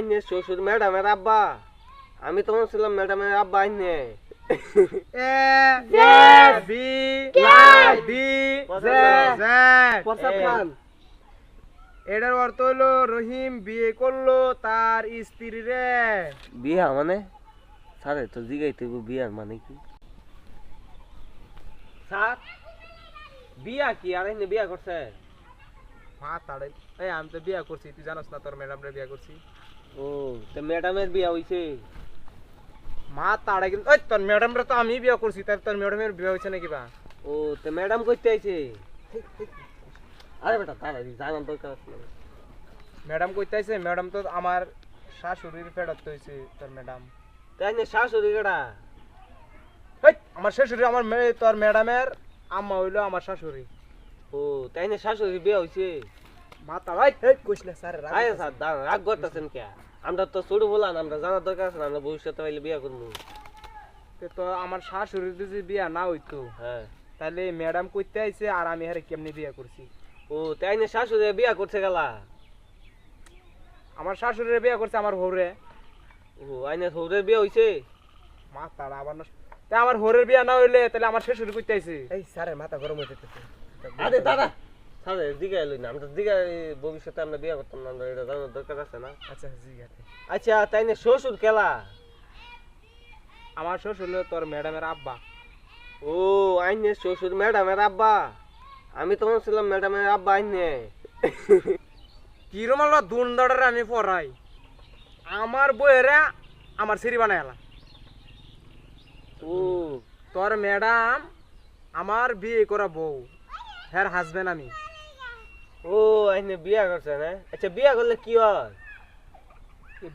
আইনে শ্বশুর ম্যাডামের আব্বা। আমি তো ছিলাম ম্যাডামের আব্বা আইনে। এটার অর্থ হলো রহিম বিয়ে করল তার স্ত্রী রে। বিয়া মানে? স্যারে তো জিগাইতে বিয়ার মানে কি? স্যার বিয়া কি? আর বিয়া করছে? মা তাড়ে এই আমি তো বিয়া করছি তুই জানোস না তোর ম্যাডাম রে বিয়া করছি। ও তো ম্যাডামের বিয়া হইছে। মা তাড়ে কিন্তু ওই তোর ম্যাডাম রে তো আমি বিয়ে করছি তার তোর ম্যাডামের বিয়ে হয়েছে নাকি বা? ও তো ম্যাডাম কইতে আইছে। আরে বেটা তাড়াতাড়ি জানার দরকার আছে না। ম্যাডাম কইতে আইছে ম্যাডাম তো আমার শাশুড়ির ফেরত হয়েছে তোর ম্যাডাম তাই না শাশুড়ি কেডা? আমার শাশুড়ি আমার তোর ম্যাডামের আম্মা হইল আমার শাশুড়ি। ও তাই না শাশুড়ি বিয়া হইছে। মা তাড়াই হেই কইস না স্যার আয় স্যার দাঁড়ান রাগ করতেছেন কে? আমরা তো ছোট বলান আমরা জানার দরকার আছে আমরা ভবিষ্যতে পাইলে বিয়া করব। তো আমার শাশুড়ির যদি বিয়া না হইতো হ্যাঁ। তাহলে ম্যাডাম কইতে আইছে আর আমি হারে কেমনি বিয়ে করছি? ও তাই না শাশুড়ি বিয়া করছে গেলা? আমার শাশুড়ির বিয়ে করছে আমার হৌরে। ও আইনে সৌদের বিয়া হইছে? মা তারা আবার নষ্ট। তা আমার হৌরের বিয়া না হইলে তাহলে আমার শাশুড়ি কইতে আইছে। এই স্যারের মাথা গরম হয়ে আরে দাদা স্যার দিঘায় লই না আমরা দিঘায় ভবিষ্যতে আমরা বিয়ে করতাম না আমরা এটা জানার দরকার আছে না? আচ্ছা জি আছে আচ্ছা তাই না? শ্বশুর খেলা আমার শ্বশুর হলো তোর ম্যাডামের আব্বা। ও আইনে শ্বশুর ম্যাডামের আব্বা? আমি তো ছিলাম ম্যাডামের আব্বা আইনে। কিরমাল দুনদাড়ারে আমি পড়াই। আমার বইয়েরা আমার সিঁড়ি বানাই এলা ও। তোর ম্যাডাম আমার বিয়ে করা বউ হ্যার হাজবেন্ড আমি। ও আইনে বিয়া করছে না? আচ্ছা বিয়া করলে কি হয়?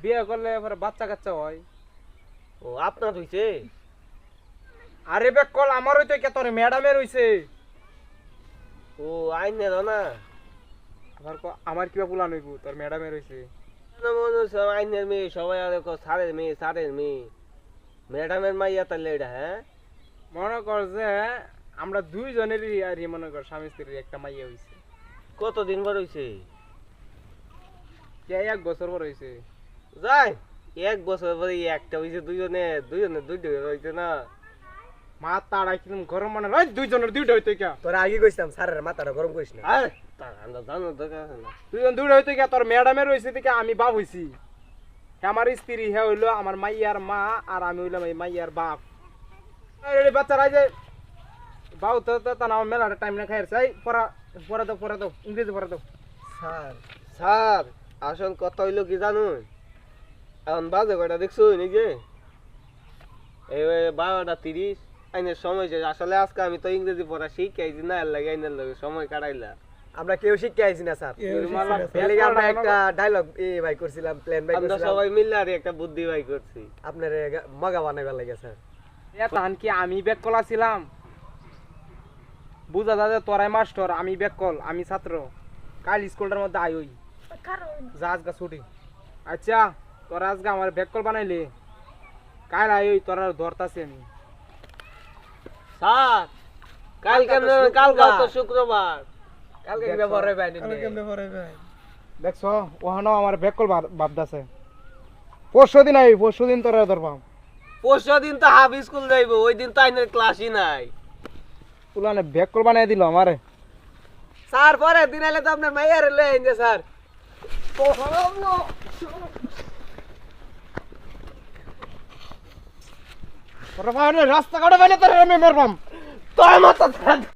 বিয়ে করলে পরে বাচ্চা কাচ্চা হয়। ও আপনার হইছে? আরে বে কল আমার হইতো কে তোর ম্যাডামের হইছে। ও আইনে না। আমার কিবা পুলান হইব তোর ম্যাডামের হইছে। আইনের মেয়ে সবাই আর সারের মেয়ে সারের মেয়ে। ম্যাডামের মাইয়া তাহলে এটা হ্যাঁ? মনে কর যে আমরা দুইজনেরই আর মনে কর স্বামী স্ত্রীর একটা মাইয়া হইছে। কতদিন পর হইছে? কে এক বছর পর হইছে? যাই এক বছর পরে একটা হইছে দুজনে দুজনে দুইটা হইছে না। মা তাড়া কিরম গরম মানে ওই দুইজনের দুইটা হইতো কে তোরা আগে কইছিলাম স্যারের মাথাটা গরম করিস না। আরে তা আমরা জানার দরকার আছে না। দুইজন দুইটা হইতো কে তোর ম্যাডামের হইছে থেকে আমি বাপ হইছি। হে আমার স্ত্রী হে হইল আমার মাইয়ার মা আর আমি হইলাম এই মাইয়ার বাপ। বাচ্চারা এই যে বাউ তো তো তা না আমার মেলাটা টাইম না খাইছে এই পড়া পড়া দাও পড়া দাও ইংরেজি পড়া দাও। স্যার। স্যার আসল কথা হইল কি জানুন এখন বাজে কয়টা দেখছ নিজে এই বারোটা তিরিশ আইনের সময় শেষ। আসলে আজকে আমি তো ইংরেজি পড়া শিখাইছি না এর লাগে আইনের লাগে সময় কাটাইলা। আমরা কেউ শিখতে আইছি না স্যার। আমরা একটা ডায়লগ এ ভাই করছিলাম প্ল্যান ভাই আমরা সবাই মিললে আর একটা বুদ্ধি বাই করছি। আপনার মগা বানাইবার লাগে স্যার। তাহান কি আমি ব্যাক কল ছিলাম? বুঝা যাবে তোরাই মাস্টার আমি ব্যাক কল আমি ছাত্র। কাল স্কুলটার মধ্যে আই ওই। যা আজকে ছুটি। আচ্ছা তোরা আজকে আমার ব্যাক কল বানাইলে। কাল আই ওই তোরা ধরতাছি আমি। স্যার কাল কেন কাল তো শুক্রবার। কালকে কি ব্যবহার হবে দেখছ? ওখানেও আমার ব্যাক কল ভাবদাছে পরশু দিন আই পরশু দিন তোরা ধরবাম। পরশু দিন তো হাফ স্কুল যাইব ওই দিন তো আইনের ক্লাসই নাই। পুলানে ব্যাকল কল বানাই দিল আমারে। স্যার পরে দিন তো আপনার মাইয়ারে লয়ে আইন স্যার। রাস্তা কাটা বাইরে তোরা আমি মরবাম তোর মতো